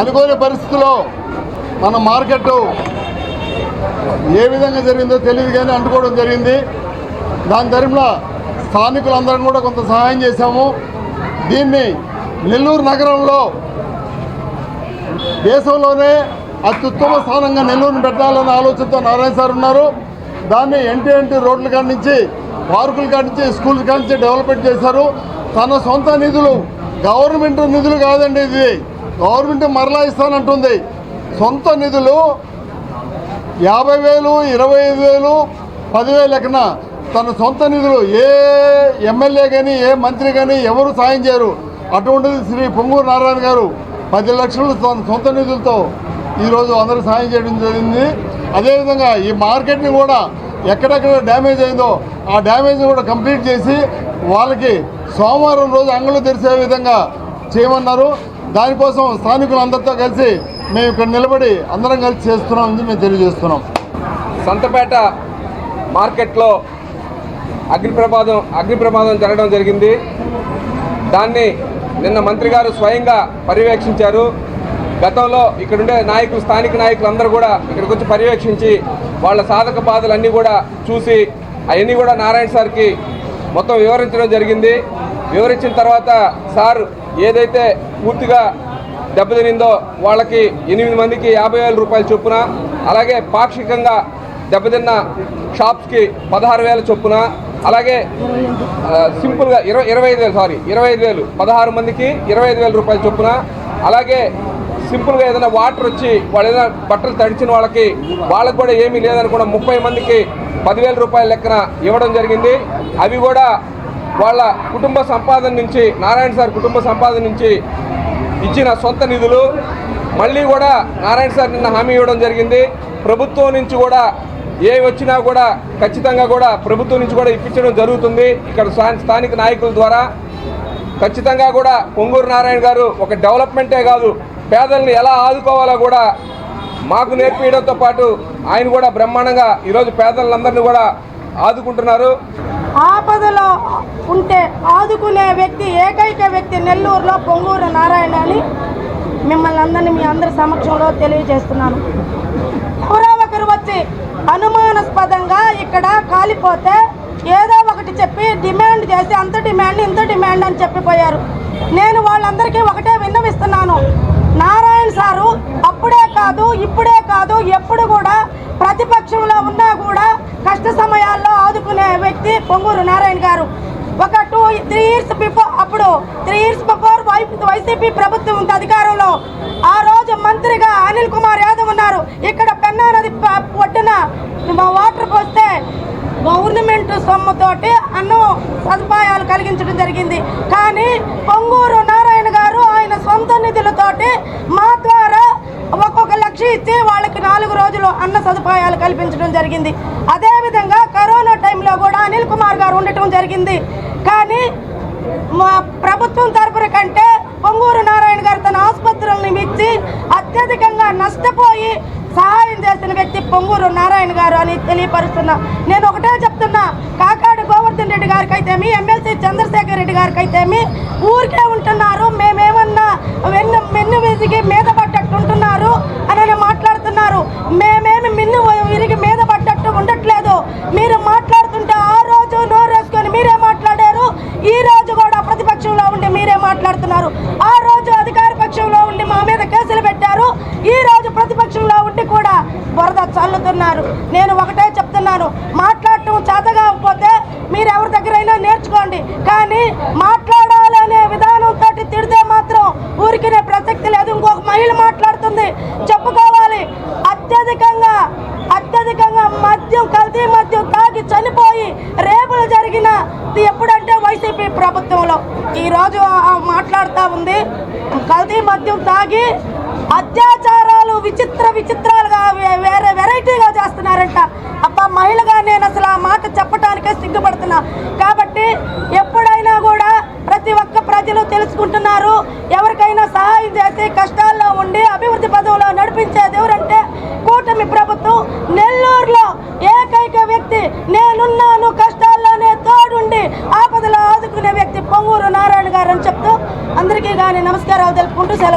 అనుకోని పరిస్థితిలో మన మార్కెట్ ఏ విధంగా జరిగిందో తెలియదు కానీ అంటుకోవడం జరిగింది. దాని తరపున స్థానికులందరం కూడా కొంత సహాయం చేశాము. దీన్ని నెల్లూరు నగరంలో దేశంలోనే అత్యుత్తమ స్థానంగా నెల్లూరుని పెట్టాలన్న ఆలోచనతో నారాయణ సార్ ఉన్నారు. దాన్ని ఎన్టీ ఎన్టీ రోడ్ల కాడి నుంచి పార్కుల కాడి నుంచి స్కూల్ కాడి నుంచి డెవలప్మెంట్ చేశారు. తన సొంత నిధులు గవర్నమెంట్ నిధులు కాదండి ఇది. గవర్నమెంట్ మరలా ఇస్తానంటుంది. సొంత నిధులు యాభై వేలు ఇరవై ఐదు వేలు పదివేలు లెక్కన తన సొంత నిధులు ఏ ఎమ్మెల్యే కానీ ఏ మంత్రి కానీ ఎవరు సాయం చేయరు. అటువంటిది శ్రీ పొంగూరు నారాయణ గారు పది లక్షలు తన సొంత నిధులతో ఈరోజు అందరూ సాయం చేయడం జరిగింది. అదేవిధంగా ఈ మార్కెట్ని కూడా ఎక్కడెక్కడ డ్యామేజ్ అయిందో ఆ డ్యామేజ్ కూడా కంప్లీట్ చేసి వాళ్ళకి సోమవారం రోజు అంగళ్ళు తెరిచే విధంగా చేయమన్నారు. దానికోసం స్థానికులందరితో కలిసి మేము ఇక్కడ నిలబడి అందరం కలిసి చేస్తున్నామని మేము తెలియజేస్తున్నాం. సంతపేట మార్కెట్లో అగ్ని ప్రమాదం అగ్ని ప్రమాదం జరగడం జరిగింది. దాన్ని నిన్న మంత్రి గారు స్వయంగా పర్యవేక్షించారు. గతంలో ఇక్కడుండే నాయకులు స్థానిక నాయకులు అందరూ కూడా ఇక్కడికి వచ్చి పర్యవేక్షించి వాళ్ళ సాధక బాధలన్నీ కూడా చూసి అవన్నీ కూడా నారాయణ సార్కి మొత్తం వివరించడం జరిగింది. వివరించిన తర్వాత సార్ ఏదైతే పూర్తిగా దెబ్బతినిందో వాళ్ళకి ఎనిమిది మందికి యాభై వేల రూపాయల చొప్పున అలాగే పాక్షికంగా దెబ్బతిన్న షాప్స్కి పదహారు వేల చొప్పున అలాగే సింపుల్గా ఇరవై ఇరవై ఐదు వేలు సారీ ఇరవై ఐదు వేలు పదహారు మందికి ఇరవై ఐదు వేల రూపాయల చొప్పున అలాగే సింపుల్గా ఏదైనా వాటర్ వచ్చి వాళ్ళు ఏదైనా బట్టలు తడిచిన వాళ్ళకి వాళ్ళకి కూడా ఏమీ లేదనుకున్న ముప్పై మందికి పదివేల రూపాయల లెక్కన ఇవ్వడం జరిగింది. అవి కూడా వాళ్ళ కుటుంబ సంపాదన నుంచి నారాయణ సార్ కుటుంబ సంపాదన నుంచి ఇచ్చిన సొంత నిధులు మళ్ళీ కూడా నారాయణ సార్ నిన్న హామీ ఇవ్వడం జరిగింది. ప్రభుత్వం నుంచి కూడా ఏ వచ్చినా కూడా ఖచ్చితంగా కూడా ప్రభుత్వం నుంచి కూడా ఇప్పించడం జరుగుతుంది. ఇక్కడ స్థానిక నాయకుల ద్వారా ఖచ్చితంగా కూడా పొంగూరు నారాయణ గారు ఒక డెవలప్మెంటే కాదు పేదల్ని ఎలా ఆదుకోవాలో కూడా మాకు నేర్పించడంతో పాటు ఆయన కూడా బ్రహ్మాండంగా ఈరోజు పేదలందరినీ కూడా ఆదుకుంటున్నారు. ఆపదలో ఉంటే ఆదుకునే వ్యక్తి ఏకైక వ్యక్తి నెల్లూరులో పొంగూరు నారాయణ అని మిమ్మల్ని అందరినీ మీ అందరి సమక్షంలో తెలియజేస్తున్నాను. ఎవరో ఒకరు వచ్చి అనుమానాస్పదంగా ఇక్కడ కాలిపోతే ఏదో ఒకటి చెప్పి డిమాండ్ చేసి అంత డిమాండ్ ఇంత డిమాండ్ అని చెప్పిపోయారు. నేను వాళ్ళందరికీ ఒకటే విన్నవిస్తున్నాను. నారాయణ సారు అప్పుడే కాదు ఇప్పుడే కాదు ఎప్పుడు కూడా ప్రతిపక్షంలో ఉన్నా కూడా కష్ట సమయాల్లో ఆదుకునే వ్యక్తి పొంగూరు నారాయణ గారు. ఒక టూ త్రీ ఇయర్స్ బిఫోర్ అప్పుడు త్రీ ఇయర్స్ బిఫోర్ వైసీపీ ప్రభుత్వం ఉంది అధికారంలో. ఆ రోజు మంత్రిగా అనిల్ కుమార్ యాదవ్ ఉన్నారు. ఇక్కడ పెన్నా నది ఒడ్డున మా వాటర్ పోస్తే గవర్నమెంట్ సొమ్ముతోటి అన్నం సదుపాయాలు కలిగించడం జరిగింది. కానీ పొంగూరు నారాయణ గారు ఆయన సొంత నిధులతోటి మా ద్వారా ఒక లక్ష ఇచ్చి వాళ్ళకి నాలుగు రోజులు అన్న సదుపాయాలు కల్పించడం జరిగింది. అదేవిధంగా కరోనా టైంలో కూడా అనిల్ కుమార్ గారు ఉండటం జరిగింది. కానీ మా ప్రభుత్వం తరపున కంటే పొంగూరు నారాయణ గారు తన ఆసుపత్రులను ఇచ్చి అత్యధికంగా నష్టపోయి సహాయం చేసిన వ్యక్తి పొంగూరు నారాయణ గారు అని తెలియపరుస్తున్నా. నేను ఒకటే చెప్తున్నా కాకాడు గోవర్ధన్ రెడ్డి గారికి అయితేమి ఎమ్మెల్సీ చంద్రశేఖర్ రెడ్డి గారికి అయితేమి ఊరికే ఉంటున్నారు. మేమేమన్నా వెన్ను మెన్ను విసిగి మీద పడ్డట్టు ఉంటున్నారు అని మాట్లాడుతున్నారు మేమేమి మిన్ను విరిగి మీద పడ్డట్టు ఉండట్లేదు మీరు మాట్లాడుతుంటే ఆ రోజు నోరేసుకొని మీరే మాట్లాడారు ఈ రోజు కూడా ప్రతిపక్షంలో ఉండి మీరే మాట్లాడుతున్నారు ఆ రోజు అధికార పక్షంలో ఉండి మా మీద కేసులు పెట్టారు ఈ రోజు ప్రతిపక్షంలో ఉండి కూడా బురద నేను ఒకటే చెప్తున్నాను. మాట్లాడటం చేతగాకపోతే మీరు ఎవరి దగ్గరైనా నేర్చుకోండి. కానీ మాట్లాడాలనే విధానంతో తిడితే మాత్రం ఊరికినే ప్రసక్తి లేదు. ఇంకొక మహిళ మాట్లాడుతుంది. చెప్పుకోవాలి. అత్యధికంగా అత్యధికంగా మద్యం కల్తీ మద్యం తాగి చనిపోయి రేపులు జరిగిన ఎప్పుడంటే వైసీపీ ప్రభుత్వంలో. ఈరోజు మాట్లాడుతూ ఉంది. కల్తీ మద్యం తాగి అత్యాచారాలు విచిత్ర ప్రజలు తెలుసుకుంటున్నారు. ఎవరికైనా సహాయం చేసి కష్టాల్లో ఉండి అభివృద్ధి పదవులో నడిపించేది ఎవరంటే కూటమి ప్రభుత్వం. నెల్లూరులో ఏకైక వ్యక్తి నేనున్నాను కష్టాల్లోనే తోడుండి ఆపదలో ఆదుకునే వ్యక్తి పొంగూరు నారాయణ గారు అని చెప్తూ అందరికీ కానీ నమస్కారాలు తెలుపుకుంటూ సెలవు